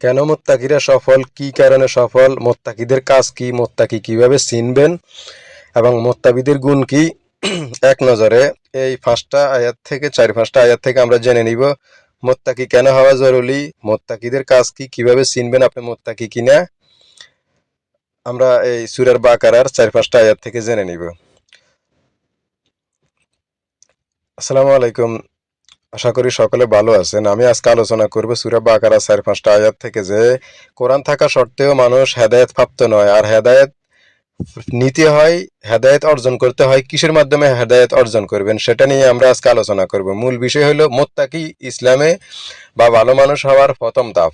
কেন মোত্তাকিরা সফল? কি কারণে সফল? মোত্তাকিদের কাজ কি? মোত্তাকি কীভাবে চিনবেন? এবং মোত্তাবিদের গুণ কি? এক নজরে এই পাঁচটা আয়াত থেকে, চার পাঁচটা আয়াত থেকে আমরা জেনে নিব। মোত্তাকি কেন হওয়া জরুরি? মোত্তাকিদের কাজ কি? কীভাবে চিনবেন আপনি মোত্তাকি কিনা? আমরা এই সুরার বাকারার চার পাঁচটা আয়াত থেকে জেনে নিব। আসসালামু আলাইকুম। আশা করি সকলে ভালো আছেন। আমি আজকে আলোচনা করব সুরা বাকারা চার, পাঁচটা আয়াত থেকে যে কোরআন থাকা সত্ত্বেও মানুষ হেদায়েত প্রাপ্ত নয়। আর হেদায়েত নিতে হয়, হেদায়েত অর্জন করতে হয়, কিসের মাধ্যমে হেদায়েত অর্জন করবেন সেটা নিয়ে আমরা আজকে আলোচনা করব। মূল বিষয় হলো মোত্তাকি ইসলামে বা ভালো মানুষ হওয়ার প্রথম ধাপ।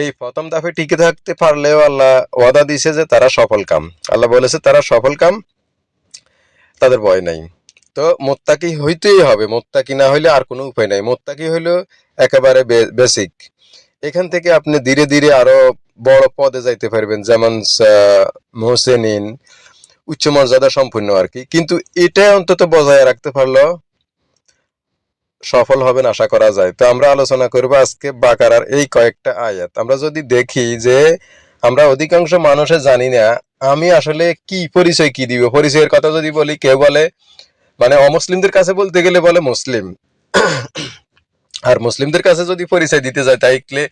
এই প্রথম ধাপে টিকে থাকতে পারলেও আল্লাহ ওয়াদা দিছে যে তারা সফল কাম। আল্লাহ বলেছে, তারা সফল কাম, তাদের ভয় নাই। তো মোত্তাকি হইতেই হবে। মোত্তাকি না হইলে আর কোনো উপায় নাই। মোত্তাকি হইল একেবারে বেসিক এখান থেকে আপনি ধীরে ধীরে আরও বড় পদে যাইতে পারবেন, যেমন মোহসেনিন, উচ্চ মর্যাদা সম্পূর্ণ আর কি। কিন্তু এটা অন্তত বজায় রাখতে পারল সফল হবেন আশা করা যায়। তো আমরা আলোচনা করব আজকে বাকারার এই কয়েকটা আয়াত। আমরা যদি দেখি যে আমরা অধিকাংশ মানুষে জানি না, আমি আসলে কি পরিচয় কি দিব? পরিচয়ের কথা যদি বলি, কেউ বলে মানে অমুসলিমদের কাছে বলতে গেলে বলে মুসলিম। আর মুসলিমদের কাছে যদি পরিচয় দিতে যায় তাইলে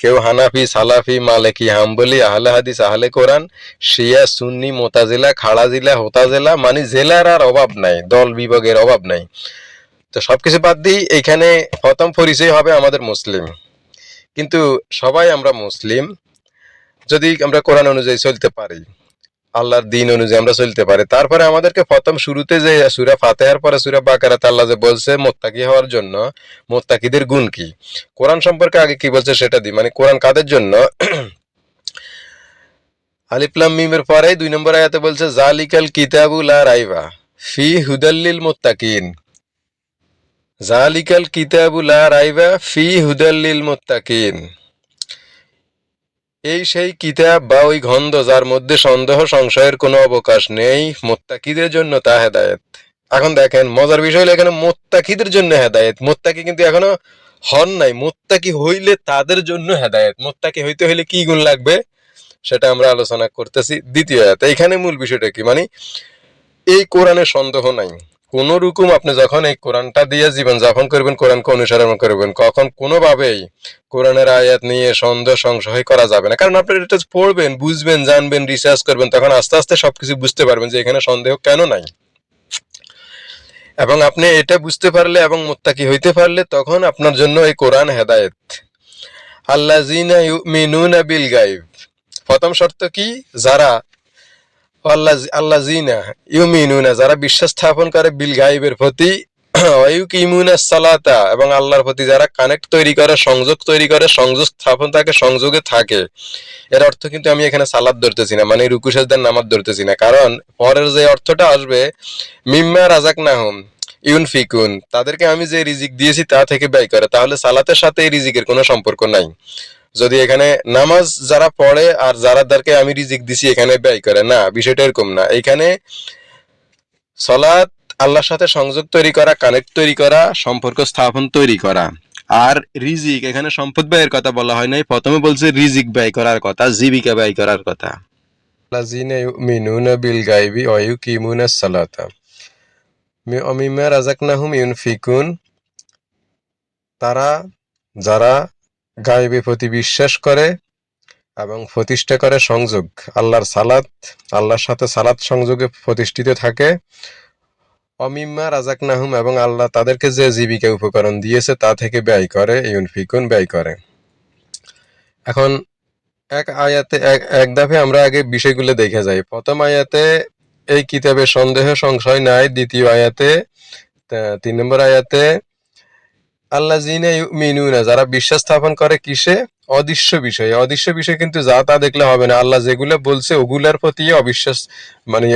কেউ হানাফি, সালাফি, মালেকি, হাম্বলি, আহলে হাদিস, আহলে কোরআন, শিয়া, সুন্নি, মোতাজিলা খাড়া জিলা হোতাজেলা মানে জেলার আর অভাব নাই, দল বিভাগের অভাব নাই। তো সবকিছু বাদ দিই এখানে প্রথম পরিচয় হবে আমাদের মুসলিম। কিন্তু সবাই আমরা মুসলিম, যদি আমরা কোরআন অনুযায়ী চলতে পারি। আল্লাহর দিন অনুযায়ী আমরা চলতে পারি। তারপরে আমাদেরকে প্রথম শুরুতে যে সুরা ফাতেহার পরে সুরা বাকারাত আল্লাহ যে বলছে, মোত্তাকি হওয়ার জন্য মোত্তাকিদের গুণ কি? কোরআন সম্পর্কে আগে কি বলছে সেটা দিই। মানে কোরআন কাদের জন্য? আলিফলাম মিমের পরে দুই নম্বর আয়াতে বলছে, জালিকাল কিতাবুল আর রাইবা ফি হুদাল্লিল মোত্তাকিন। জালিকাল কিতাবুল আর রাইবা ফি হুদাল্লিল মোত্তাকিন। এই সেই কিতাব বা ওই গন্ধ যার মধ্যে সন্দেহ, সংশয়ের কোনো অবকাশ নেই, মোত্তাকিদের জন্য তা হেদায়েত। এখন দেখেন, মজার বিষয় হলো এখানে মোত্তাকিদের জন্য হেদায়েত। মোত্তাকি কিন্তু এখনও হন নাই। মোত্তাকি হইলে তাদের জন্য হেদায়েত। মোত্তাকি হইতে হইলে কি গুণ লাগবে? সেটা আমরা আলোচনা করতেছি দ্বিতীয় এইখানে মূল বিষয়টা কি? মানে এই কোরআনে সন্দেহ নাই। কোন রকম আপনি যখন এই কোরআনটা দিয়ে জীবন যাপন করবেন, কোরআনকে অনুসরণ করবেন, কখন কোনোভাবেই কোরআনের আয়াত নিয়ে সন্দেহ সংশয় করা যাবে না। কারণ আপনি এটা পড়বেন, বুঝবেন, জানবেন রিসার্চ করবেন, তখন আস্তে আস্তে সবকিছু বুঝতে পারবেন যে এখানে সন্দেহ কেন নাই। এবং আপনি এটা বুঝতে পারলে এবং মোত্তাকি হইতে পারলে তখন আপনার জন্য এই কোরআন হেদায়েত। আল্লাহ বিল গাইব প্রথম শর্ত কি? যারা আল্লাহ জিনা ইউমিনুনা, যারা বিশ্বাস স্থাপন করে বিল গাইবের প্রতি সালাতা, এবং আল্লাহর প্রতি যারা কানেক্ট তৈরি করে, সংযোগ তৈরি করে, সংযোগ স্থাপন থাকে, সংযোগে থাকে। এর অর্থ কিন্তু আমি এখানে সালাদ ধরতেছি না মানে রুকু সাজদার নামাজ ধরতেছি না। কারণ পরের যে অর্থটা আসবে, মিম্মা রাজাক নাহম ইউন ফিকুন তাদেরকে আমি যে রিজিক দিয়েছি তা থেকে ব্যয় করে, তাহলে সালাতের সাথে এই রিজিকের কোনো সম্পর্ক নাই। যদি এখানে নামাজ যারা পড়ে আর যারাদেরকে আমি রিজিক দিছি এখানে ব্যয় করে, না, বিষয়টা এরকম না। এখানে সলাৎ আল্লাহর সাথে সংযোগ তৈরি করা কানেক্ট তৈরি করা, সম্পর্ক স্থাপন তৈরি করা। আর রিজিক, এখানে সম্পদ ব্যয়ের কথা বলা হয় নাই। প্রথমে বলছে রিজিক ব্যয় করার কথা, জীবিকা ব্যয় করার কথা। বিল গাইবি ওয়া ইউকিমুনা সালাতা। মিম্মা রাযাকনাহুম ইউনফিকুন। তারা, যারা গায়েবে প্রতি বিশ্বাস করে এবং প্রতিষ্ঠা করে সংযোগ। আল্লাহর সালাত, আল্লাহর সাথে সালাত সংযোগে প্রতিষ্ঠিত থাকে। অমিম্মা রাজাক নাহুম এবং আল্লাহ তাদেরকে যে জীবিকা উপকরণ দিয়েছে তা থেকে ব্যয় করে ইউনফিকুন ব্যয় করে। এখন এক আয়াতে, এক এক দাফে আমরা আগে বিষয়গুলো দেখে যাই। প্রথম আয়াতে, এই কিতাবে সন্দেহ, সংশয় নাই। দ্বিতীয় আয়াতে তিন নম্বর আয়াতে আল্লাহ যারা বিশ্বাস স্থাপন করে কিসে? অদৃশ্য বিষয়ে। অদৃশ্য বিষয় কিন্তু যা তা দেখলে হবে না। আল্লাহ যেগুলো বলছে, ওগুলার প্রতি অবিশ্বাস মানে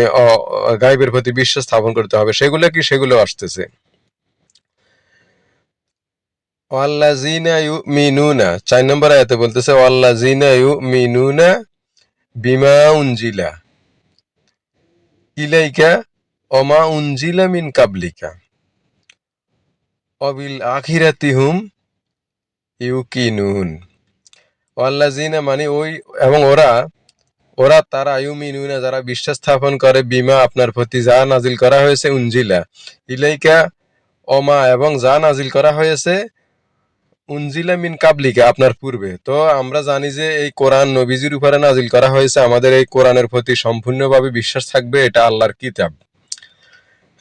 গাইবের প্রতি বিশ্বাস স্থাপন করতে হবে। সেগুলো কি? সেগুলো আসতেছে। আল্লাহ জিনা ইউ মিনুনা চার নম্বর বলতেছে বিমা উনজিলা ইলাইকা অমা উনজিলা মিন কাবলিকা। অবিল আখিরাতিহুম ইউকিনুন। ওয়াল্লাজিনা মানে ওই এবং ওরা ওরা তারা ইউমিনুনা, যারা বিশ্বাস স্থাপন করে, বিমা আপনার প্রতি যা নাজিল করা হয়েছে উঞ্জিলা ইলাইকা অমা এবং যা নাজিল করা হয়েছে, উনজিলা মিন কাবলিকা, আপনার পূর্বে। তো আমরা জানি যে এই কোরআন নবীজির উপরে নাজিল করা হয়েছে, আমাদের এই কোরআনের প্রতি সম্পূর্ণভাবে বিশ্বাস থাকবে, এটা আল্লাহর কিতাব।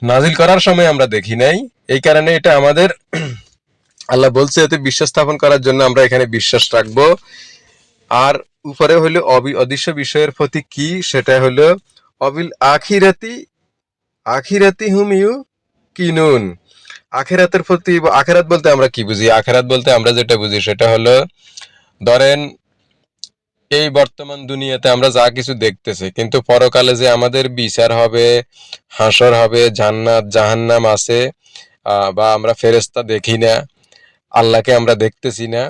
নাজিল করার সময় আমরা দেখি নাই। এই কারণে এটা আমাদের আল্লাহ বলছে, এতে বিশ্বাস স্থাপন করার জন্য আমরা এখানে বিশ্বাস রাখব। আর উপরে হলো অদৃশ্য বিষয়ের প্রতি কি? সেটা হলো অবিল আখিরাতি আখিরাতি হুম ইউ কিনুন। আখেরাতের প্রতি, আখেরাত বলতে আমরা কি বুঝি? আখেরাত বলতে আমরা যেটা বুঝি সেটা হলো, ধরেন এই বর্তমান দুনিয়াতে আমরা যা কিছু দেখতেছি, কিন্তু পরকালে যে আমাদের বিচার হবে, হাসর হবে, জান্নাত, জাহান্নাম আছে বা আমরা ফেরেস্তা দেখি না, আল্লাহকে আমরা দেখতেছি না,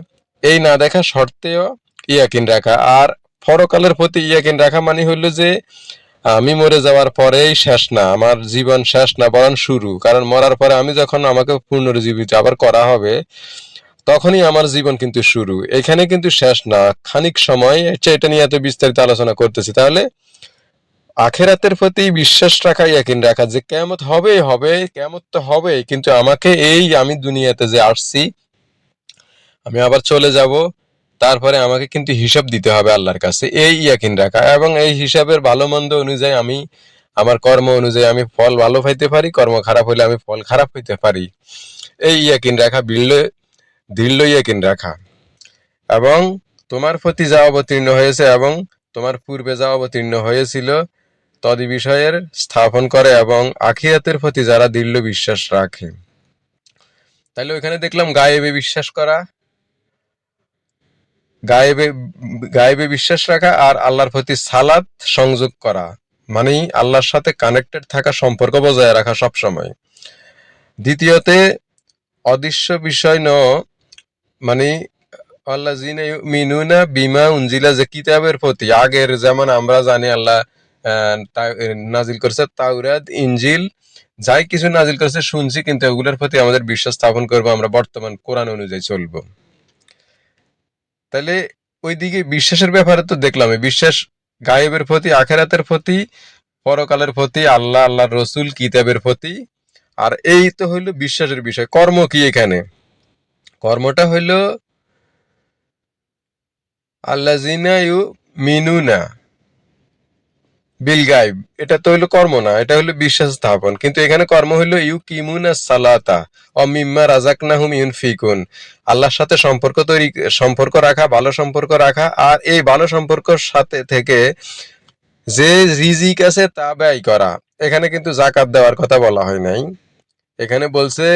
এই না দেখা সত্ত্বেও ইয়াকিন রাখা। আর পরকালের প্রতি ইয়াকিন রাখা মানে হইল যে, আমি মরে যাওয়ার পরেই শেষ না, আমার জীবন শেষ না, বরং শুরু। কারণ মরার পরে আমি যখন আমাকে পুনরুজ্জীবিত আবার করা হবে তখনই আমার জীবন কিন্তু শুরু। এখানে কিন্তু শেষ না। খানিক সময় এটা নিয়ে এত বিস্তারিত আলোচনা করতেছি। তাহলে আখেরাতের প্রতি বিশ্বাস রাখা, ইয়াকিন রাখা, যে কেমত হবে হবে কেমত তো হবে কিন্তু আমাকে এই আমি দুনিয়াতে যে আসছি, আমি আবার চলে যাব, তারপরে আমাকে কিন্তু হিসাব দিতে হবে আল্লাহর কাছে, এই ইয়াকিন রাখা। এবং এই হিসাবের ভালো মন্দ অনুযায়ী আমি, আমার কর্ম অনুযায়ী আমি ফল ভালো পাইতে পারি, কর্ম খারাপ হইলে আমি ফল খারাপ হইতে পারি। এই ইয়াকিন রাখা বিল্ল দৃঢ় ইয়াকিন রাখা। এবং তোমার প্রতি যা অবতীর্ণ হয়েছে এবং তোমার পূর্বে যা অবতীর্ণ হয়েছিল, তদি বিষয়ের স্থাপন করে এবং আখিরাতের প্রতি যারা দৃঢ় বিশ্বাস রাখে। তাহলে ওইখানে দেখলাম গায়েবে বিশ্বাস করা, গায়েবে গায়েবে বিশ্বাস রাখা আর আল্লাহর প্রতি সালাত সংযোগ করা মানে আল্লাহর সাথে কানেক্টেড থাকা সম্পর্ক বজায় রাখা সব সময় দ্বিতীয়তে, অদৃশ্য বিষয় ন মানে আল্লাহ মিনুনা বিমা উনজিলা যে কিতাবের প্রতি, আগের যেমন আমরা জানি আল্লাহ নাজিল করছে তাওরাত ইঞ্জিল যাই কিছু নাজিল করছে শুনছি, কিন্তু ওগুলোর প্রতি আমাদের বিশ্বাস স্থাপন করব, আমরা বর্তমান কোরআন অনুযায়ী চলবো। তাহলে ওইদিকে বিশ্বাসের ব্যাপারে তো দেখলাম বিশ্বাস গায়েবের প্রতি, আখেরাতের প্রতি, পরকালের প্রতি, আল্লাহ আল্লাহ রসুল কিতাবের প্রতি, আর এই তো হইল বিশ্বাসের বিষয়। কর্ম কি এখানে? কর্মটা হইল আল্লাহ ইউ মিনুনা বিল গাইব এটা তো হইল কর্ম না, এটা হইল বিশ্বাস স্থাপন। কিন্তু এখানে কর্ম হইল ইউ কিমুনা সালাতা ও মিম্মা রাজাকনাহুম ইউনফিকুন। আল্লাহর সাথে সম্পর্ক তৈরি, সম্পর্ক রাখা, ভালো সম্পর্ক রাখা, আর এই ভালো সম্পর্কর সাথে থেকে যে রিজিক আছে তা ব্যয় করা। এখানে কিন্তু জাকাত দেওয়ার কথা বলা হয় নাই। এখানে বলছে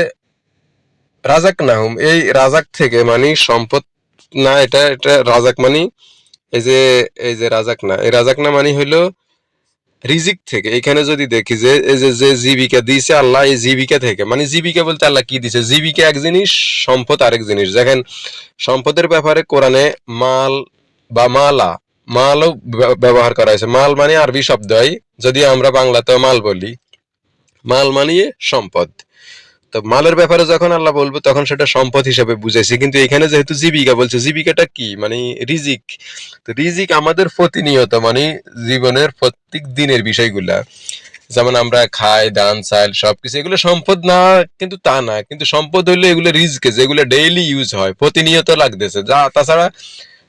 রাজাক নাহুম এই রাজাক থেকে মানে সম্পদ না, এটা এটা রাজাক মানে এই যে এই যে রাজাক না, এই রাজাক না মানে হইল রিজিক থেকে। এখানে যদি দেখি যে, এই যে যে জীবিকা দিয়েছে আল্লাহ, এই জীবিকা থেকে মানে জীবিকা বলতে আল্লাহ কি দিছে জীবিকা এক জিনিস, সম্পদ আরেক জিনিস। দেখেন, সম্পদের ব্যাপারে কোরআনে মাল বা মালা, মালও ব্যবহার করা হয়েছে। মাল মানে আরবি শব্দ হয়, যদি আমরা বাংলাতেও মাল বলি। মাল মানিয়ে সম্পদ। তো মালের ব্যাপারে যখন আল্লাহ বলব, তখন সেটা সম্পদ হিসেবে বুঝাইছে। কিন্তু এখানে যেহেতু জীবিকা বলছে, জীবিকাটা কি? মানে রিজিক। তো রিজিক আমাদের প্রতিনিয়ত মানে জীবনের প্রত্যেক দিনের বিষয়গুলা। যেমন আমরা খাই, দান, চাল, সবকিছু, এগুলো সম্পদ না, কিন্তু তা না। কিন্তু সম্পদ হইল এগুলো রিজকে যেগুলো ডেইলি ইউজ হয়, প্রতিনিয়ত লাগতেছে। যা, তাছাড়া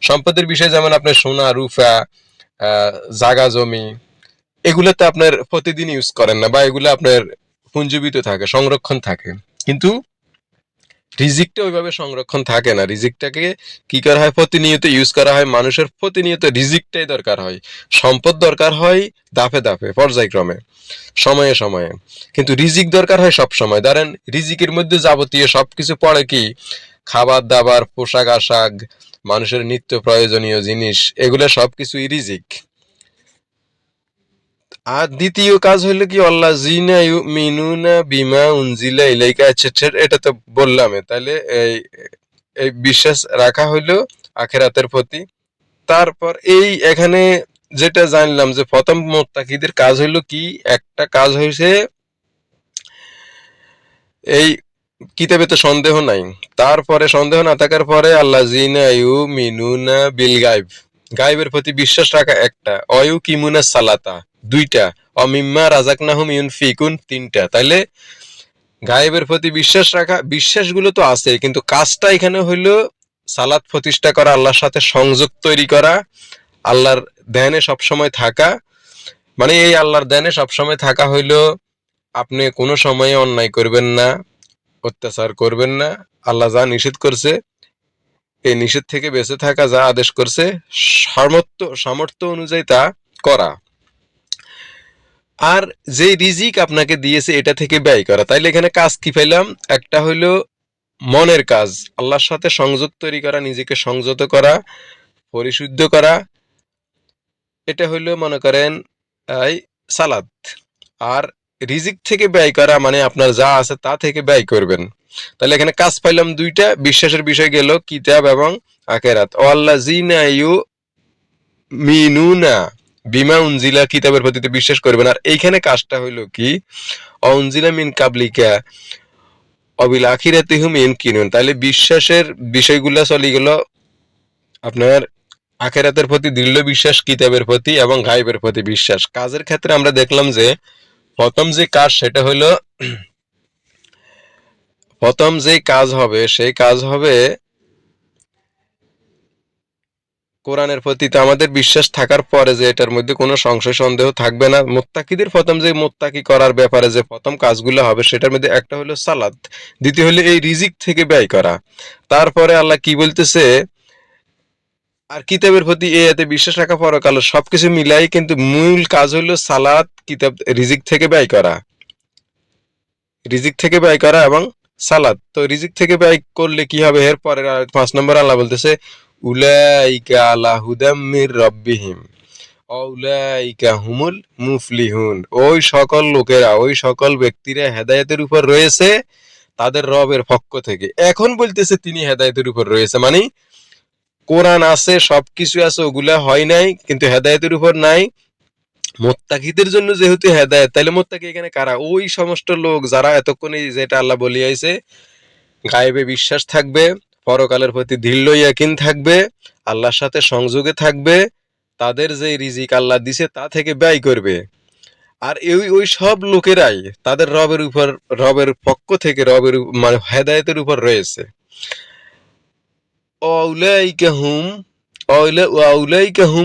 সম্পদের বিষয় যেমন আপনার সোনা, রুফা জাগা জমি, এগুলোতে আপনার প্রতিদিন ইউজ করেন না, বা এগুলো আপনার পুঞ্জীবিত থাকে, সংরক্ষণ থাকে। কিন্তু রিজিকটা ওইভাবে সংরক্ষণ থাকে না। রিজিকটাকে কি করা হয়? প্রতিনিয়ত ইউজ করা হয়। মানুষের প্রতিনিয়ত রিজিকটাই দরকার হয়। সম্পদ দরকার হয় দাফে দাফে পর্যায়ক্রমে, সময়ে সময়ে। কিন্তু রিজিক দরকার হয় সব সময়। ধরেন রিজিকের মধ্যে যাবতীয় সব কিছু পড়ে কি? খাবার, দাবার, পোশাক, আশাক, মানুষের নিত্য প্রয়োজনীয় জিনিস, এগুলো সবকিছুই রিজিক। আর দ্বিতীয় কাজ হলো কি, আল্লাহ জিনা মিনুনা বিমা উনজিলা ইলাইকা এটসেট্রা এটা তো বললাম। তাহলে এই এই বিশ্বাস রাখা হইল আখেরাতের প্রতি। তারপর এই এখানে যেটা জানলাম যে, প্রথম মোত্তাকিদের কাজ হইল কি, একটা কাজ হয়েছে এই কিতাবে তো সন্দেহ নাই। তারপরে সন্দেহ না থাকার পরে আল্লাহ জিনা ইউ মিনুনা বিল গাইব গাইবের প্রতি বিশ্বাস রাখা একটা। অয়ু কিমুনা সালাতা। দুইটা। অমিম্মা রাজাকনাহুম ইউন ফিকুন তিনটা। তাইলে গায়েবের প্রতি বিশ্বাস রাখা, বিশ্বাসগুলো তো আছে কিন্তু কাজটা এখানে হইল সালাদ প্রতিষ্ঠা করা, আল্লাহর সাথে সংযোগ তৈরি করা, আল্লাহর ধ্যানে সবসময় থাকা। মানে এই আল্লাহর ধ্যানে সবসময় থাকা হইল, আপনি কোনো সময়ে অন্যায় করবেন না, অত্যাচার করবেন না, আল্লাহ যা নিষেধ করছে, এই নিষেধ থেকে বেঁচে থাকা যা আদেশ করছে, সামর্থ্য সামর্থ্য অনুযায়ী তা করা। আর যে রিজিক আপনাকে দিয়েছে এটা থেকে ব্যয় করা। তাইলে এখানে কাজ কি পেলাম একটা হইল মনের কাজ। আল্লাহর সাথে সংযোগ তৈরি করা, নিজেকে সংযত করা, পরিশুদ্ধ করা। এটা হইল মনে করেন, এই সালাদ। আর রিজিক থেকে ব্যয় করা মানে আপনার যা আছে তা থেকে ব্যয় করবেন। তাহলে এখানে কাজ পাইলাম দুইটা। বিশ্বাসের বিষয় গেল কিতাব এবং আকেরাত ও আল্লাহ জিনা ইউ মিনুনা বিমা উনজিলা কিতাবের প্রতি বিশ্বাস করবেন। আর এইখানে কাজটা হইল কি? অনজিলা মিন কাবলিকা অবিল আখিরাতে হুম কিনুন তাহলে বিশ্বাসের বিষয়গুলা চলে গেল আপনার আখেরাতের প্রতি দৃঢ় বিশ্বাস, কিতাবের প্রতি এবং গাইবের প্রতি বিশ্বাস। কাজের ক্ষেত্রে আমরা দেখলাম যে প্রথম যে কাজ সেটা হলো প্রথম যে কাজ হবে, সেই কাজ হবে কোরআনের প্রতি তো আমাদের বিশ্বাস থাকার পরে যে এটার মধ্যে কোনো সংশয় সন্দেহ থাকবে না। মোত্তাকিদের প্রথম যে মোত্তাকি করার ব্যাপারে যে প্রথম কাজগুলো হবে, সেটার মধ্যে একটা হলো সালাদ, দ্বিতীয় হলো এই রিজিক থেকে ব্যয় করা। তারপরে আল্লাহ কি বলতেছে, আর কিতাবের প্রতি এই এতে বিশ্বাস রাখা পরকাল সবকিছু মিলাই কিন্তু মূল কাজ হলো সালাদ, কিতাব, রিজিক থেকে ব্যয় করা। রিজিক থেকে ব্যয় করা এবং সালাদ। তো রিজিক থেকে ব্যয় করলে কি হবে? এর পরের পাঁচ নম্বর আল্লাহ বলতেছে উলাইকা আলা রব্বিহিম। অউলাইকা হুমুল মুফলিহুন। ওই সকল লোকেরা, ওই সকল ব্যক্তিরা হেদায়েতের উপর রয়েছে তাদের রবের পক্ষ থেকে। এখন বলতেছে তিনি হেদায়েতের উপর রয়েছে মানে কোরআন আছে, সবকিছু আছে, ওগুলা হয় নাই, কিন্তু হেদায়েতের উপর নাই। মোত্তাকিদের জন্য যেহেতু হেদায়েত তাহলে মোত্তাকি এখানে কারা? ওই সমস্ত লোক যারা এতক্ষণে যেটা আল্লাহ বলিয়াইছে, গায়েবে বিশ্বাস থাকবে পরকালের প্রতি দৃঢ় ইয়াকিন থাকবে, আল্লাহর সাথে সংযোগে থাকবে, তাদের যে রিজিক আল্লাহ দিছে তা থেকে ব্যয় করবে। আর ওই ওই সব লোকেরাই তাদের রবের উপর, রবের পক্ষ থেকে রবের মানে হেদায়েতের উপর রয়েছে।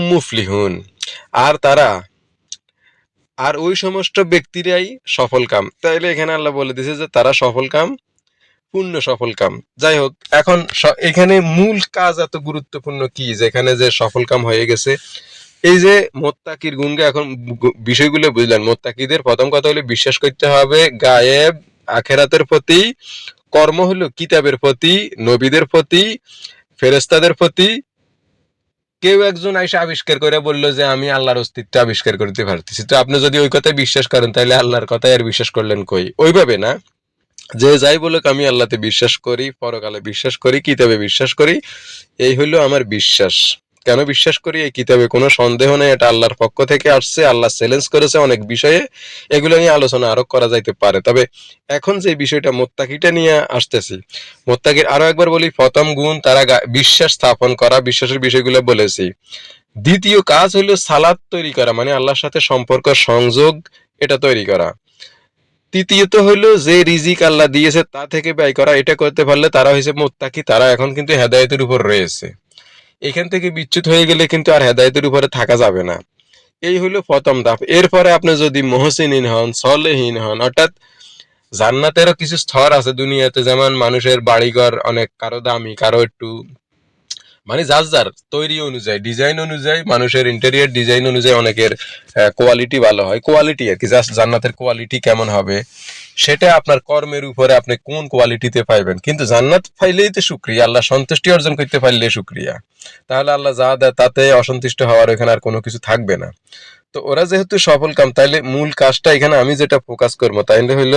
মুফলিহুন। আর তারা, আর ওই সমস্ত ব্যক্তিরাই সফল কাম। তাইলে এখানে আল্লাহ বলে দিছে যে তারা সফল কাম। পূর্ণ সফল কাম। যাই হোক এখন এখানে মূল কাজ এত গুরুত্বপূর্ণ কি? যেখানে যে সফল কাম হয়ে গেছে। এই যে মোত্তাকির গুণকে এখন বিষয়গুলো বুঝলেন। মোত্তাকিদের প্রথম কথা হলো বিশ্বাস করতে হবে, গায়েব আখেরাতের প্রতি, কর্ম হলো কিতাবের প্রতি, নবীদের প্রতি ফেরেস্তাদের প্রতি। কেউ একজন আইসা আবিষ্কার করে বলল যে, আমি আল্লাহর অস্তিত্ব আবিষ্কার করতে পারতেছি। তো আপনি যদি ওই কথায় বিশ্বাস করেন, তাহলে আল্লাহর কথায় আর বিশ্বাস করলেন কই? ওইভাবে না? যে যাই বলুক, আমি আল্লাহতে বিশ্বাস করি, পরকালে বিশ্বাস করি, কিতাবে বিশ্বাস করি, এই হলো আমার বিশ্বাস। কেন বিশ্বাস করি? এই কিতাবে কোনো সন্দেহ নেই, এটা আল্লাহর পক্ষ থেকে আসছে, আল্লাহ চ্যালেঞ্জ করেছে অনেক বিষয়ে, এগুলো নিয়ে আলোচনা আরও করা যাইতে পারে। তবে এখন যে বিষয়টা মোত্তাকিটা নিয়ে আসতেছি, মোত্তাকির আরও একবার বলি, প্রথম গুণ তারা বিশ্বাস স্থাপন করা, বিশ্বাসের বিষয়গুলো বলেছি। দ্বিতীয় কাজ হলো সালাদ তৈরি করা মানে আল্লাহর সাথে সম্পর্ক, সংযোগ, এটা তৈরি করা। তৃতীয়ত হইল যে রিজিক আল্লাহ দিয়েছে তা থেকে ব্যয় করা, এটা করতে পারলে তারা হয়েছে মোত্তাকি, তারা এখন কিন্তু হেদায়েতের উপর রয়েছে। এখান থেকে বিচ্যুত হয়ে গেলে কিন্তু আর হেদায়তের উপরে থাকা যাবে না। এই হলো প্রথম ধাপ। এরপরে আপনি যদি মহসিনহীন হন, সলেহীন হন, অর্থাৎ জান্নাতেরও কিছু স্তর আছে দুনিয়াতে, যেমন মানুষের বাড়িঘর অনেক, কারও দামি, কারও একটু মানে যার যার তৈরি অনুযায়ী ডিজাইন অনুযায়ী, মানুষের ইন্টেরিয়ার ডিজাইন অনুযায়ী অনেকের কোয়ালিটি ভালো হয়। কোয়ালিটি আর কি জাস্ট জান্নাতের কোয়ালিটি কেমন হবে, সেটা আপনার কর্মের উপরে আপনি কোন কোয়ালিটিতে পাইবেন। কিন্তু জান্নাত পাইলেই তো শুক্রিয়া আল্লাহ সন্তুষ্টি অর্জন করতে পারলে শুক্রিয়া তাহলে আল্লাহ যা দেয় তাতে অসন্তুষ্ট হওয়ার ওখানে আর কোনো কিছু থাকবে না। তো ওরা যেহেতু সফল কাম, তাইলে মূল কাজটা এখানে আমি যেটা ফোকাস করব, তাইলে হইল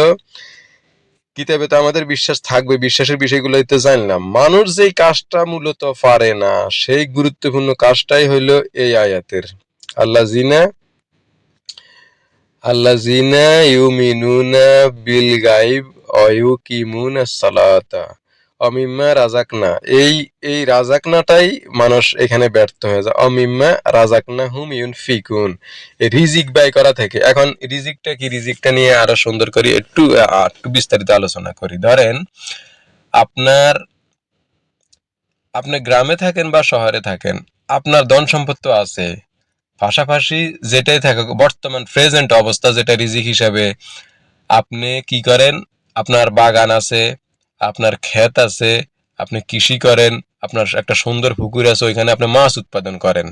কিতাবে তো আমাদের বিশ্বাস থাকবে, বিশ্বাসের বিষয়গুলো তো জানলাম। মানুষ যেই কাজটা মূলত পারে না, সেই গুরুত্বপূর্ণ কাজটাই হইল এই আয়াতের। আল্লাহ জিনা আল্লাহ জিনা ইউমিনুনা বিল গাইব অয়ু অয়ুকিমুন সালাতা। অমিম্মা রাজাকনা। এই এই রাজাকনাটাই মানুষ এখানে ব্যর্থ হয়ে যায়। অমিম্মা রাজাকনা হুম ইউন ফিকুন রিজিক ব্যয় করা থেকে। এখন রিজিকটা কি? রিজিকটা নিয়ে আরও সুন্দর করি, একটু একটু বিস্তারিত আলোচনা করি। ধরেন, আপনার, আপনি গ্রামে থাকেন বা শহরে থাকেন, আপনার ধন সম্পদ তো আছে। পাশাপাশি যেটাই থাকে বর্তমান প্রেজেন্ট অবস্থা যেটা রিজিক হিসাবে আপনি কি করেন? আপনার বাগান আছে আপনার ক্ষেত আছে, আপনি কৃষি করেন, আপনার একটা সুন্দর পুকুর আছে, ওইখানে আপনি মাছ উৎপাদন করেন।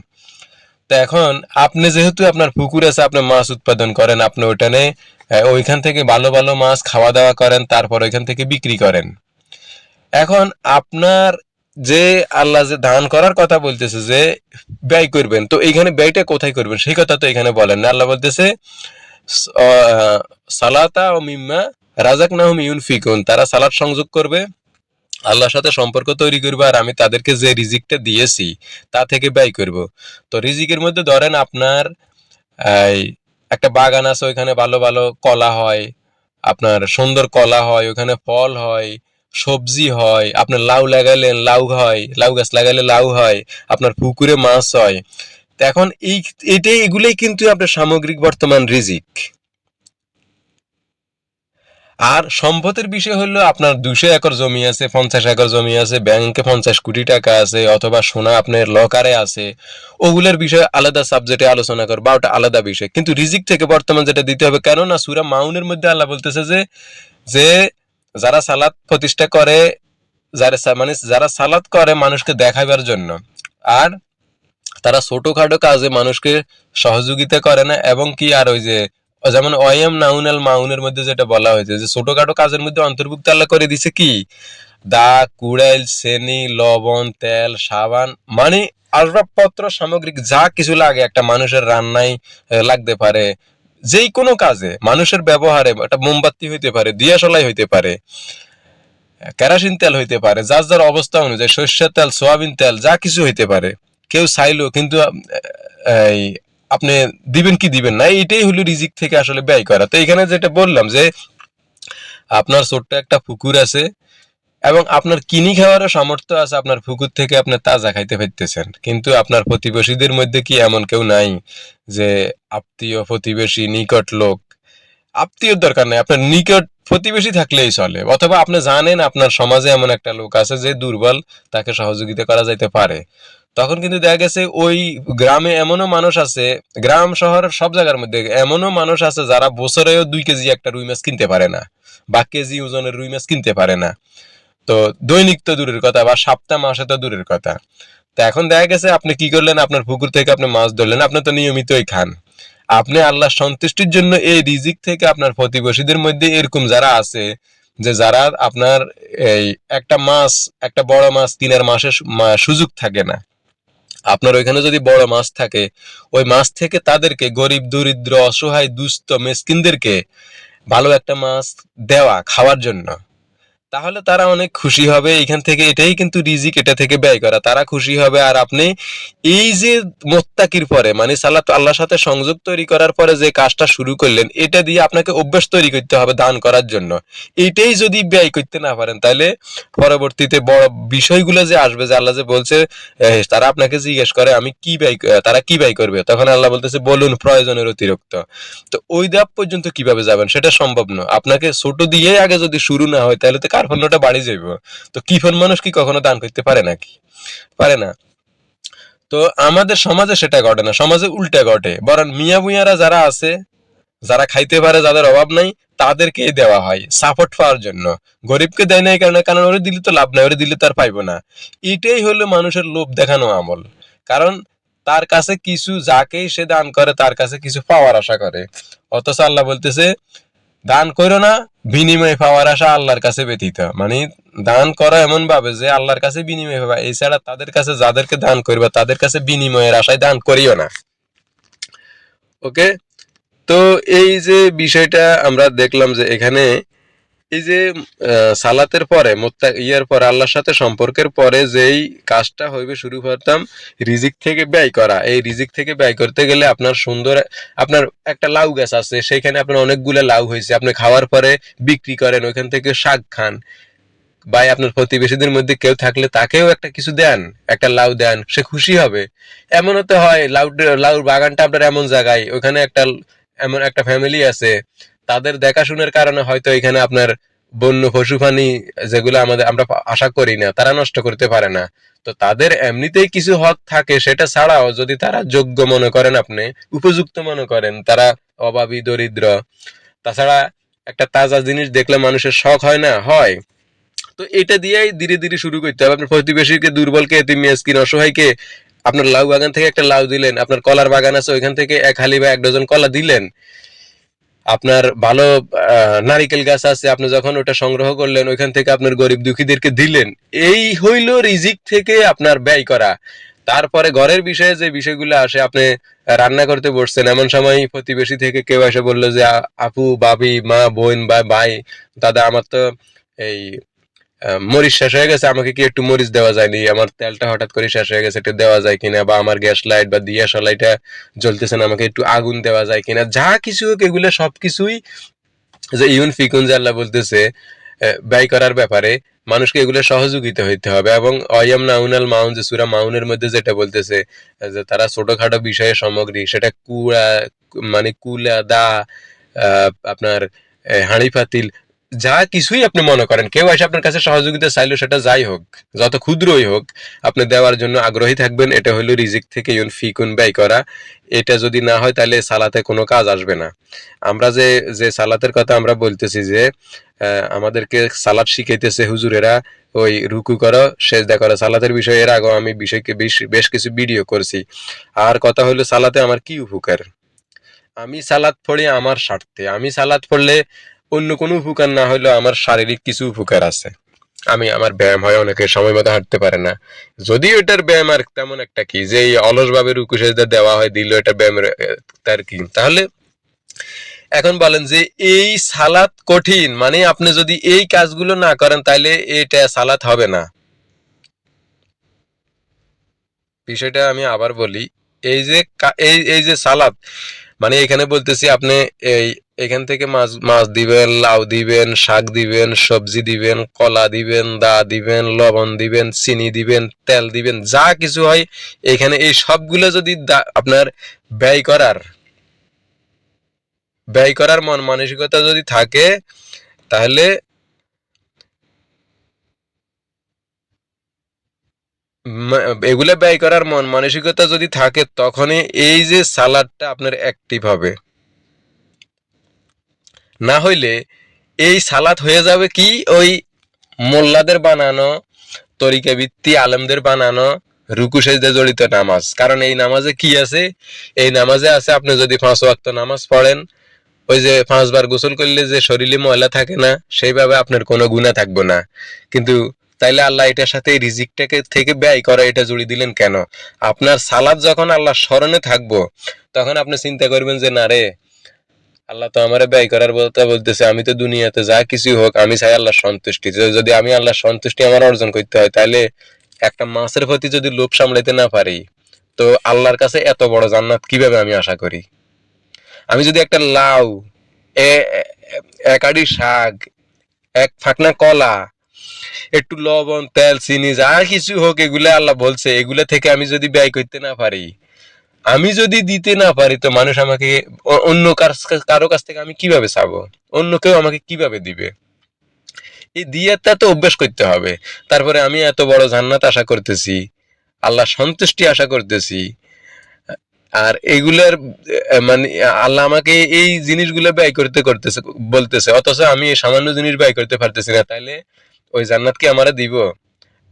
তো এখন আপনি যেহেতু আপনার পুকুর আছে, আপনি মাছ উৎপাদন করেন, আপনি ওইখানে ওইখান থেকে ভালো ভালো মাছ খাওয়া দাওয়া করেন, তারপর ওইখান থেকে বিক্রি করেন। এখন আপনার যে আল্লাহ যে দান করার কথা বলতেছে যে ব্যয় করবেন, তো এইখানে ব্যয়টা কোথায় করবেন? সেই কথা তো এখানে বলেন না। আল্লাহ বলতেছে সালাতা ও মিম্মা রাজাক নাহম ইউনফিকুন, তারা সালাদ সংযোগ করবে, আল্লাহর সাথে সম্পর্ক তৈরি করবে, আর আমি তাদেরকে যে রিজিকটা দিয়েছি, তা থেকে ব্যয় করব। তো রিজিকের মধ্যে ধরেন আপনার একটা বাগান আছে, ওইখানে ভালো ভালো কলা হয়, আপনার সুন্দর কলা হয় ওখানে ফল হয়, সবজি হয়, আপনার লাউ লাগাইলেন লাউ হয়, লাউ গাছ লাগাইলে লাউ হয়, আপনার পুকুরে মাছ হয়। এখন এই, এটাই, এগুলোই কিন্তু আপনার সামগ্রিক বর্তমান রিজিক। আর সম্পদের বিষয় হলো আপনার দুশো একর জমি আছে, পঞ্চাশ একর জমি আছে, ব্যাংকে পঞ্চাশ কোটি টাকা আছে, অথবা সোনা আপনার লকারে আছে। ওগুলোর বিষয়ে আলাদা সাবজেক্টে আলোচনা কর বা ওটা আলাদা বিষয়। কিন্তু রিজিক থেকে বর্তমান যেটা দিতে হবে, কেননা সুরা মাউনের মধ্যে আল্লাহ বলতেছে যে যে যারা সালাত প্রতিষ্ঠা করে, যারা মানে যারা সালাত করে মানুষকে দেখাবার জন্য, আর তারা ছোটখাটো কাজে মানুষকে সহযোগিতা করে না, এবং কি আর ওই যে যেমন ওয়াইএম নাউনাল মাউনের মধ্যে যেটা বলা হয়েছে, যে ছোটখাটো কাজের মধ্যে অন্তর্ভুক্ত আল্লাহ করে দিছে কি? দা কুড়াইল, চেনি, লবণ, তেল, সাবান মানে আসবাবপত্র, সামগ্রিক যা কিছু লাগে একটা মানুষের রান্নায় লাগতে পারে। যেই কোনো কাজে মানুষের ব্যবহারে একটা মোমবাতি হইতে পারে, দিয়াশলাই হইতে পারে, কেরাসিন তেল হইতে পারে, যার যার অবস্থা অনুযায়ী সর্ষের তেল, সোয়াবিন তেল, যা কিছু হইতে পারে। কেউ চাইলো কিন্তু আপনি দিবেন কি দিবেন না এইটাই হলো রিজিক থেকে আসলে ব্যয় করা। তো এখানে যেটা বললাম যে, আপনার ছোট্ট একটা পুকুর আছে এবং আপনার কিনি খাওয়ারও সামর্থ্য আছে আপনার পুকুর থেকে আপনি তাজা খাইতে পারতেছেন। কিন্তু আপনার প্রতিবেশীদের মধ্যে কি এমন কেউ নাই যে, আত্মীয় প্রতিবেশী, নিকট লোক? আত্মীয়র দরকার নেই, আপনার নিকট প্রতিবেশী থাকলেই চলে। অথবা আপনি জানেন আপনার সমাজে এমন একটা লোক আছে যে দুর্বল, তাকে সহযোগিতা করা যাইতে পারে। তখন কিন্তু দেখা গেছে ওই গ্রামে এমনও মানুষ আছে, গ্রাম, শহর সব জায়গার মধ্যে এমনও মানুষ আছে যারা বছরেও দুই কেজি একটা রুই মাছ কিনতে পারে না বা কেজি ওজনের রুই মাছ কিনতে পারে না। তো দৈনিক তো দূরের কথা বা সপ্তাহ, মাসে তো দূরের কথা। তো এখন দেখা গেছে আপনি কি করলেন? আপনার পুকুর থেকে আপনি মাছ ধরলেন, আপনি তো নিয়মিতই খান। আপনি আল্লাহ সন্তুষ্টির জন্য এই রিজিক থেকে আপনার প্রতিবেশীদের মধ্যে এরকম যারা আছে, যে যারা আপনার এই একটা মাছ, একটা বড় মাছ কেনার মাসে সুযোগ থাকে না। আপনার ওইখানে যদি বড় মাছ থাকে, ওই মাছ থেকে তাদেরকে, গরিব, দরিদ্র, অসহায়, দুস্থ, মেসকিনদেরকে ভালো একটা মাছ দেওয়া, খাওয়ার জন্য। তাহলে তারা অনেক খুশি হবে। এখান থেকে এটাই কিন্তু রিজিক এটা থেকে ব্যয় করা। তারা খুশি হবে আর আপনি এই যে মোত্তাকির পরে মানে সালাত আল্লাহর সাথে সংযোগ তৈরি করার পরে যে কাজটা শুরু করলেন, এটা দিয়ে আপনাকে অভ্যাস তৈরি করতে হবে দান করার জন্য। এইটাই যদি ব্যয় করতে না পারেন, তাহলে পরবর্তীতে বড় বিষয়গুলো যে আসবে, যে আল্লাহ যে বলছে তারা আপনাকে জিজ্ঞেস করে, আমি কি ব্যয় তারা কি ব্যয় করবে? তখন আল্লাহ বলতেছে, বলুন, প্রয়োজনের অতিরিক্ত। তো ওই ধাপ পর্যন্ত কীভাবে যাবেন, সেটা সম্ভব না আপনাকে ছোট দিয়ে আগে যদি শুরু না হয়, তাহলে তো কার্পণ্যটা বাড়ি যাইব। তো কিফন মানুষ কি কখনো দান করতে পারে নাকি? পারে না। তো আমাদের সমাজে সেটা ঘটে না, সমাজে উল্টা ঘটে। বরং মিয়া বুইয়ারা যারা আছে, যারা খাইতে পারে, যাদের অভাব নাই তাদেরকে দেওয়া হয় সাপোর্ট পাওয়ার জন্য। গরিবকে দেয় না এই কারণে, কারণ ওরে দিলে তো লাভ নাই, ওরে দিলে তার পাইবো না। এটাই হলো মানুষের লোভ দেখানো আমল। কারণ তার কাছে কিছু যাকেই সে দান করে, তার কাছে কিছু পাওয়ার আশা করে। অথচ আল্লাহ বলতেছে দান করো না, বিনিময় পাওয়ার আশা আল্লাহর কাছে ব্যতীত। মানে দান করা এমন ভাবে যে আল্লাহর কাছে বিনিময় হবে এছাড়া তাদের কাছে যাদেরকে দান করবে, তাদের কাছে বিনিময়ের আশায় দান করিও না। ওকে তো এই যে বিষয়টা আমরা দেখলাম যে এখানে এই যে সালাতের পরে, মোত্তা, ইয়ার পরে, আল্লাহর সাথে সম্পর্কের পরে যেই কাজটা হইবে শুরু করতাম, রিজিক থেকে ব্যয় করা। এই রিজিক থেকে ব্যয় করতে গেলে আপনার সুন্দর, আপনার একটা লাউ গাছ আছে, সেখানে আপনার অনেকগুলো লাউ হয়েছে। আপনি খাওয়ার পরে বিক্রি করেন, ওইখান থেকে শাক খান। বা আপনার প্রতিবেশীদের মধ্যে কেউ থাকলে তাকেও একটা কিছু দেন, একটা লাউ দেন, সে খুশি হবে। এমনও তো হয় লাউ লাউর বাগানটা আপনার এমন জায়গায়, ওখানে একটা, এমন একটা ফ্যামিলি আছে তাদের দেখাশোনার কারণে হয়তো এখানে আপনার বন্য, পশু, প্রাণী যেগুলো আমাদের আমরা আশা করি না, তারা নষ্ট করতে পারে না। তো তাদের এমনিতেই কিছু হক থাকে, সেটা ছাড়াও যদি তারা যোগ্য মনে করেন আপনি, উপযুক্ত মনে করেন, তারা অভাবী, দরিদ্র, তাছাড়া একটা তাজা জিনিস দেখলে মানুষের শখ হয় না? হয়। তো এটা দিয়েই ধীরে ধীরে শুরু করতে হবে। আপনার প্রতিবেশীকে, দুর্বলকে, এতিম অসহায়কে আপনার লাউ বাগান থেকে একটা লাউ দিলেন, আপনার কলার বাগান আছে, ওইখান থেকে এক হালি বা এক ডজন কলা দিলেন। আপনার ভালো নারিকেল গাছ আছে, আপনি যখন ওটা সংগ্রহ করলেন, ওইখান থেকে আপনার গরিব দুঃখীদেরকে দিলেন। এই হইল রিজিক থেকে আপনার ব্যয় করা। তারপরে ঘরের বিষয়ে যে বিষয়গুলো আসে, আপনি রান্না করতে বসছেন, এমন সময় প্রতিবেশী থেকে কেউ এসে বলল যে আপু বাবি মা, বোন বা ভাই, দাদা, আমার তো এই মরিচ শেষ হয়ে গেছে, আমাকে কি একটু মরিচ দেওয়া যায়নি? আমার তেলটা হঠাৎ করে শেষ হয়ে গেছে, একটু দেওয়া যায় কিনা বা আমার গ্যাস লাইট বা দিয়া লাইটটা জ্বলতেছে না, আমাকে একটু আগুন দেওয়া যায় কিনা? যা কিছু হোক, এগুলো সবকিছুই যে ইউন ফিকুন আল্লাহ বলতেছে ব্যয় করার ব্যাপারে মানুষকে এগুলো সহযোগিতা হইতে হবে এবং অয়ম নাউনাল মাউন, যে সুরা মাউনের মধ্যে যেটা বলতেছে যে তারা ছোটখাটো বিষয়ে সামগ্রী, সেটা কুড়া মানে কুলা, দা আপনার হাঁড়ি পাতিল যা কিছুই আপনি মনে করেন, কেউ এসে আপনার কাছে সহযোগিতা চাইলো সেটা যাই হোক, যত ক্ষুদ্রই হোক, আপনি দেওয়ার জন্য আগ্রহী থাকবেন, এটা হলো রিজিক থেকে ইউন ফি ফিকুন ব্যয় করা। এটা যদি না হয় তাহলে সালাতে কোনো কাজ আসবে না। আমরা যে যে সালাতের কথা আমরা বলতেছি যে আমাদেরকে সালাদ শিখাইতেছে হুজুরেরা, ওই রুকু করো, সেজদা করো। সালাতের বিষয়ে এর আগেও আমি বিষয়কে বেশ বেশ কিছু ভিডিও করছি। আর কথা হলো সালাতে আমার কি উপকার? আমি সালাদ পড়ি আমার স্বার্থে। আমি সালাদ পড়লে অন্য কোনো উপকার না হলেও আমার শারীরিক কিছু উপকার আছে। আমি আমার ব্যায়াম হয় অনেকে সময় মতো হাঁটতে পারে না। যদিও এটার ব্যায়াম আর তেমন একটা কি, যে এই অলস ভাবে রুকু সেজদা দেওয়া হয় দিল এটা ব্যায়ামের তার কি? তাহলে এখন বলেন যে এই সালাত কঠিন মানে আপনি যদি এই কাজগুলো না করেন তাহলে এটা সালাত হবে না। বিষয়টা আমি আবার বলি, এই যে এই এই যে সালাত মানে এখানে বলতেছি আপনি এই এখান থেকে মাছ মাছ দিবেন, লাউ দিবেন, শাক দিবেন, সবজি দিবেন, কলা দিবেন, দা দিবেন, লবণ দিবেন, চিনি দিবেন, তেল দিবেন, যা কিছু হয় এখানে এই সবগুলো যদি আপনার ব্যয় করার ব্যয় করার মন মানসিকতা যদি থাকে, তাহলে এগুলো ব্যয় করার মন মানসিকতা যদি থাকে, তখনই এই যে সালাদটা আপনার অ্যাক্টিভ হবে। না হইলে এই সালাদ হয়ে যাবে কি? ওই মোল্লাদের বানানো, তরিকা ভিত্তি আলেমদের বানানো, রুকু সেজদা জড়িত নামাজ। কারণ এই নামাজে কি আছে? এই নামাজে আছে, আপনি যদি পাঁচ ওয়াক্ত নামাজ পড়েন, ওই যে পাঁচবার গোসল করলে যে শরীরে ময়লা থাকে না, সেইভাবে আপনার কোনো গুণা থাকবে না। কিন্তু তাইলে আল্লাহ এটার সাথে এই রিজিকটাকে থেকে ব্যয় করা, এটা জড়িয়ে দিলেন কেন? আপনার সালাদ যখন আল্লাহ স্মরণে থাকব, তখন আপনি চিন্তা করবেন যে, না রে আল্লাহ তো আমার ব্যয় করার কথা বলতেছে, আমি তো দুনিয়াতে যা কিছু হোক, আমি চাই আল্লাহ সন্তুষ্টি। যদি আমি আল্লাহর সন্তুষ্টি আমার অর্জন করতে হয় তাহলে একটা মাছের প্রতি যদি লোভ সামলাইতে না পারি, তো আল্লাহর কাছে এত বড় জান্নাত কীভাবে আমি আশা করি? আমি যদি একটা লাউ এক আড়ি শাক, এক ফাকনা কলা, একটু লবণ, তেল, চিনি, যা কিছু হোক, এগুলা আল্লাহ বলছে, এগুলা থেকে আমি যদি ব্যয় করতে না পারি আমি যদি দিতে না পারি, তো মানুষ আমাকে অন্য কারও কাছ থেকে আমি কীভাবে চাবো? অন্য কেউ আমাকে কীভাবে দিবে? এই দিয়াটা তো অভ্যাস করতে হবে। তারপরে আমি এত বড় জান্নাত আশা করতেছি আল্লাহ সন্তুষ্টি আশা করতেছি, আর এগুলার মানে আল্লাহ আমাকে এই জিনিসগুলো ব্যয় করতে করতেছে, বলতেছে, অথচ আমি এই সামান্য জিনিস ব্যয় করতে পারতেছি না, তাইলে ওই জান্নাত কি আমারে দিব?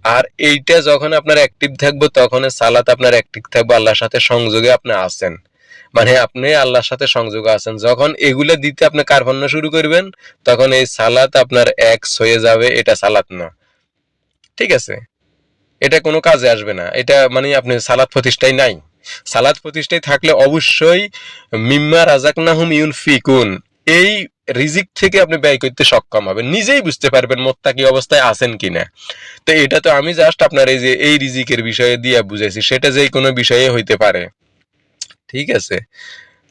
আর এইটা যখন আপনার অ্যাক্টিভ থাকব তখন সালাত আপনার অ্যাক্টিভ থাকবে, আল্লাহর সাথে সংযোগে আপনি আছেন। মানে আপনি আল্লাহর সাথে সংযোগে আছেন। যখন এগুলা দিতে আপনি কার্পণ্য শুরু করবেন, তখন এই সালাত আপনার এক্স হয়ে যাবে, এটা সালাত না। ঠিক আছে? এটা কোনো কাজে আসবে না। এটা মানে আপনি সালাত প্রতিষ্ঠায় নাই। সালাত প্রতিষ্ঠায় থাকলে অবশ্যই মিম্মা রাজাকনাহুম ইউন ফিকুন এই রিজিক থেকে আপনি ব্যয় করতে সক্ষম হবেন। নিজেই বুঝতে পারবেন মোত্তাকি অবস্থায় আছেন কিনা। তো এটা তো আমি জাস্ট আপনার এই যে, এই রিজিকের বিষয়ে দিয়ে বুঝাইছি, সেটা যে কোনো বিষয়ে হইতে পারে। ঠিক আছে?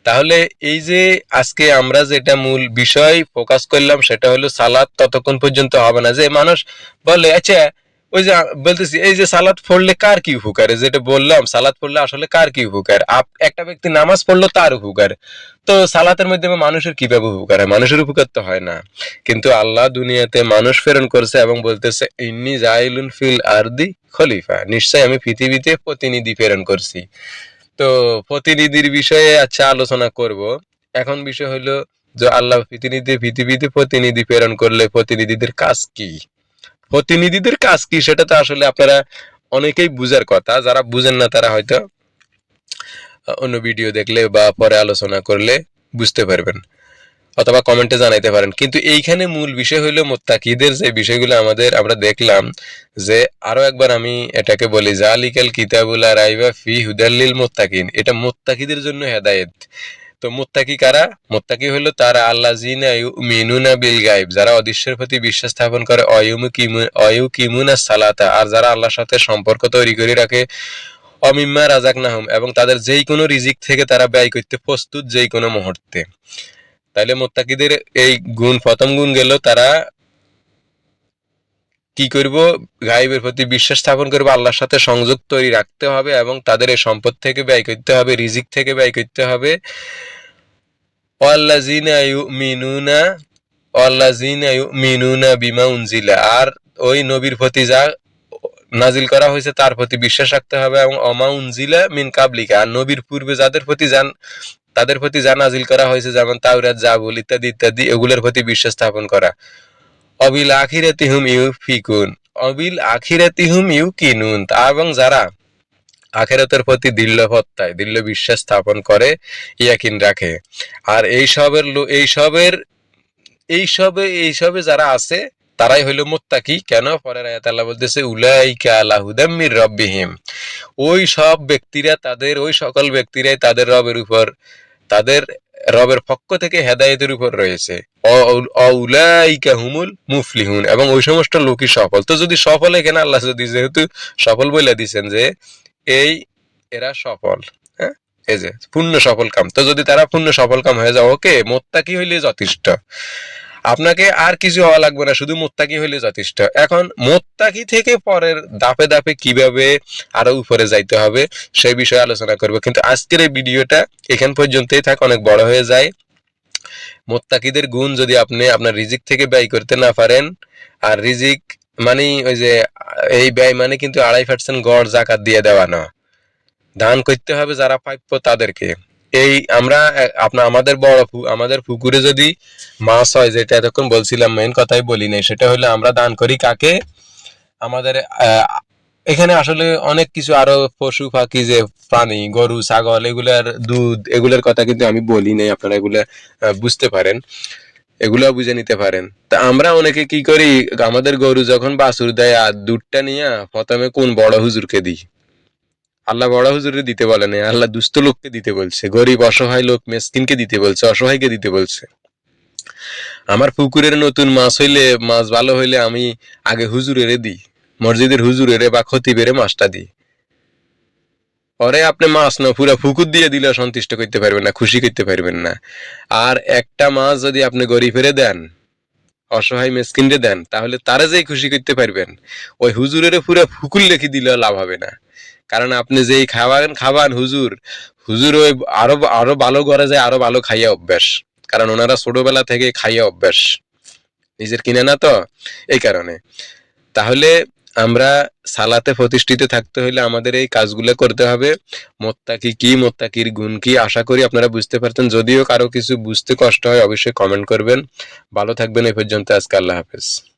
তাহলে এই যে আজকে আমরা যেটা মূল বিষয় ফোকাস করলাম, সেটা হলো সালাদ ততক্ষণ পর্যন্ত হবে না। যে মানুষ বলে আচ্ছা ওই যে বলতেছি, এই যে সালাদ পড়লে কার কি উপকার? যেটা বললাম, সালাদ পড়লে আসলে কার কি উপকার? একটা ব্যক্তি নামাজ পড়ল তার উপকার। তো সালাতের মাধ্যমে মানুষের কীভাবে উপকার হয়? মানুষের উপকার তো হয় না। কিন্তু আল্লাহ দুনিয়াতে মানুষ প্রেরণ করছে এবং বলতেছে, ইন্নি জাইলুন ফিল আরদি খলিফা। নিশ্চয় আমি পৃথিবীতে প্রতিনিধি প্রেরণ করছি। তো প্রতিনিধির বিষয়ে আচ্ছা আলোচনা করব। এখন বিষয় হলো যে আল্লাহ প্রতিনিধি পৃথিবীতে প্রতিনিধি প্রেরণ করলে প্রতিনিধিদের কাজ কি? প্রতিনিধিদের কাজ কি সেটা তো আসলে আপনারা অনেকেই বুঝার কথা। যারা বুঝেন না তারা হয়তো অন্য ভিডিও দেখলে বা পরে আলোচনা করলে বুঝতে পারবেন অথবা কমেন্টে জানাইতে পারেন। কিন্তু এইখানে মূল বিষয় হলো মোত্তাকিদের যে বিষয়গুলো আমাদের আমরা দেখলাম যে আরও একবার আমি এটাকে বলি, জালিকাল কিতাবুল্লাহ রাইবা ফি হুদাল্লিল মোত্তাকিন। এটা মোত্তাকিদের জন্য হেদায়েত। তো মোত্তাকি কারা? মোত্তাকি হলো তারা আল্লাহ মিনুনা বিল গাইব যারা অদৃশ্যের প্রতি বিশ্বাস স্থাপন করে অয়ু কিমুনা সালাতা, আর যারা আল্লাহর সাথে সম্পর্ক তৈরি করে রাখে, অমিম্মা রাজাক নাহম এবং তাদের যেই কোনো রিজিক থেকে তারা ব্যয় করতে প্রস্তুত যেই কোনো মুহূর্তে। তাইলে মোত্তাকিদের এই গুণ, প্রথম গুণ গেল তারা কি করব? গাইবের প্রতি বিশ্বাস স্থাপন করব, আল্লাহর সাথে সংযোগ তৈরি রাখতে হবে এবং তাদের এই সম্পদ থেকে ব্যয় করতে হবে, রিজিক থেকে ব্যয় করতে হবে। ইউমিনুনা বিমা উনজিলা, আর ওই নবীর প্রতি যা নাজিল করা হয়েছে তার প্রতি বিশ্বাস রাখতে হবে এবং অমা উনজিলা মিন কাবলিকা, আর নবীর পূর্বে যাদের প্রতি যান তাদের প্রতি যা নাজিল করা হয়েছে, যেমন তাওরাত, জাবুল ইত্যাদি ইত্যাদি, এগুলোর প্রতি বিশ্বাস স্থাপন করা। অবিল আখিরাতিহুম ইউফিকুন অবিল আখিরাতিহুম ইউকিনুন তা এবং যারা আখেরাতের প্রতি দৃঢ় হত্যায় দৃঢ় বিশ্বাস স্থাপন করে, ইয়াকিন রাখে। আর এই সবের লো- এই সবের, এই সবে এই সবে যারা আছে, তারাই হইল মুত্তাকি। কেন? পরের আয়াত আল্লাহ বলতেছে, উলাইকা আলা হুদাম মির রব্বিহিম। ওই সব ব্যক্তিরা তাদের, ওই সকল ব্যক্তিরাই তাদের রবের উপর, তাদের রবের পক্ষ থেকে হেদায়তের উপর রয়েছে। হুমুল মুফলিহুন এবং ওই সমস্ত লোকই সফল। তো যদি সফল এখানে আল্লাহ যদি যেহেতু সফল বলে দিচ্ছেন যে, এই এরা সফল হ্যাঁ? এই যে পূর্ণ সফল কাম। তো যদি তারা পূর্ণ সফল কাম হয়ে যায়, ওকে মোত্তা কি হইলে যথেষ্ট। আপনাকে আর কিছু হওয়া লাগবে না, শুধু মোত্তাকি হইলে যথেষ্ট। এখন মোত্তাকি থেকে পরের দাপে দাপে কীভাবে আরও উপরে যাইতে হবে সেই বিষয়ে আলোচনা করব। কিন্তু আজকের এই ভিডিওটা এখান পর্যন্তই থাক, অনেক বড় হয়ে যায়। মোত্তাকিদের গুণ যদি আপনি আপনার রিজিক থেকে ব্যয় করতে না পারেন, আর রিজিক মানে ওই যে, এই ব্যয় মানে কিন্তু আড়াই পার্সেন্ট গড় জাকাত দিয়ে দেওয়া না দান করতে হবে যারা প্রাপ্য তাদেরকে। এই আমরা আপনার আমাদের বড় আমাদের পুকুরে যদি মাছ হয়, যেটা এতক্ষণ বলছিলাম মেন কথাই বলি নাই, সেটা হলো আমরা দান করি কাকে? আমাদের এখানে আসলে অনেক কিছু, আরও পশু পাখি যে প্রাণী, গরু, ছাগল, এগুলার দুধ, এগুলার কথা কিন্তু আমি বলি নাই, আপনারা এগুলা বুঝতে পারেন এগুলা বুঝে নিতে পারেন। তা আমরা অনেকে কি করি, আমাদের গরু যখন বাছুর দেয়, আর দুধটা নিয়ে প্রথমে কোন বড় হুজুরকে দিই? আল্লাহ বড় হুজুরে দিতে বলে না আল্লাহ দুস্থ লোককে দিতে বলছে, গরিব অসহায় লোক, মেসকিনকে দিতে বলছে, অসহায়কে দিতে বলছে। আমার পুকুরের নতুন মাছ হইলে, মাছ ভালো হইলে আমি আগে হুজুরেরে দিই, মসজিদের হুজুরেরে বা খতিবেরে মাছটা দিই। পরে আপনি মাছ না, পুরা পুকুর দিয়ে দিলে সন্তুষ্ট করতে পারবেন না, খুশি করতে পারবেন না। আর একটা মাছ যদি আপনি গরিবেরে দেন, অসহায় মেসকিনরে দেন, তাহলে তারা যেই খুশি করতে পারবেন, ওই হুজুরের পুরা ফুকুর লেখি দিলে লাভ হবে না। কারণ আপনি যেই খাওয়ান খাবান হুজুর হুজুর ওই আরও আরও ভালো করে যায়, আরও ভালো খাইয়া অভ্যাস। কারণ ওনারা ছোটবেলা থেকে খাইয়া অভ্যাস। নিজের কিনে না তো, এই কারণে। তাহলে আমরা সালাতে প্রতিষ্ঠিত থাকতে হলে আমাদের এই কাজগুলো করতে হবে। মোত্তাকি কি, মোত্তাকির গুণ কি, আশা করি আপনারা বুঝতে পারতেন। যদিও কারও কিছু বুঝতে কষ্ট হয়, অবশ্যই কমেন্ট করবেন। ভালো থাকবেন, এই পর্যন্ত আজকে আল্লাহ হাফেজ।